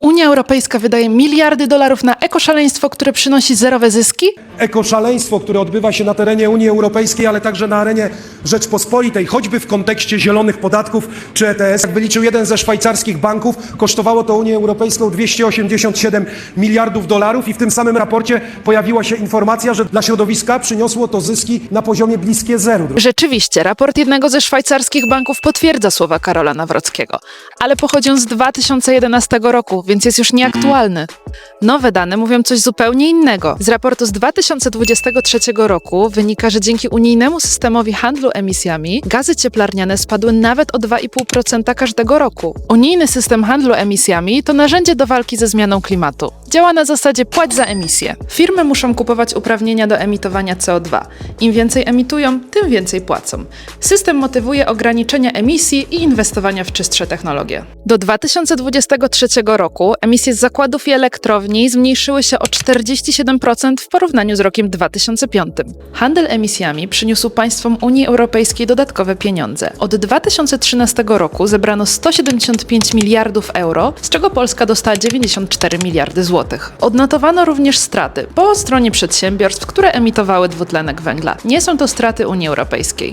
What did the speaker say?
Unia Europejska wydaje miliardy dolarów na ekoszaleństwo, które przynosi zerowe zyski? ekoszaleństwo, które odbywa się na terenie Unii Europejskiej, ale także na arenie Rzeczpospolitej, choćby w kontekście zielonych podatków czy ETS. Jak wyliczył jeden ze szwajcarskich banków, kosztowało to Unię Europejską 287 miliardów dolarów i w tym samym raporcie pojawiła się informacja, że dla środowiska przyniosło to zyski na poziomie bliskie zeru. Rzeczywiście, raport jednego ze szwajcarskich banków potwierdza słowa Karola Nawrockiego, ale pochodzi on z 2011 roku, więc jest już nieaktualny. Nowe dane mówią coś zupełnie innego. Z raportu z 2023 roku wynika, że dzięki unijnemu systemowi handlu emisjami gazy cieplarniane spadły nawet o 2,5% każdego roku. Unijny system handlu emisjami to narzędzie do walki ze zmianą klimatu. Działa na zasadzie płać za emisję. Firmy muszą kupować uprawnienia do emitowania CO2. Im więcej emitują, tym więcej płacą. System motywuje ograniczenia emisji i inwestowania w czystsze technologie. Do 2023 roku emisje z zakładów i elektrowni zmniejszyły się o 47% w porównaniu z rokiem 2005. Handel emisjami przyniósł państwom Unii Europejskiej dodatkowe pieniądze. Od 2013 roku zebrano 175 miliardów euro, z czego Polska dostała 94 miliardy złotych. Odnotowano również straty po stronie przedsiębiorstw, które emitowały dwutlenek węgla. Nie są to straty Unii Europejskiej.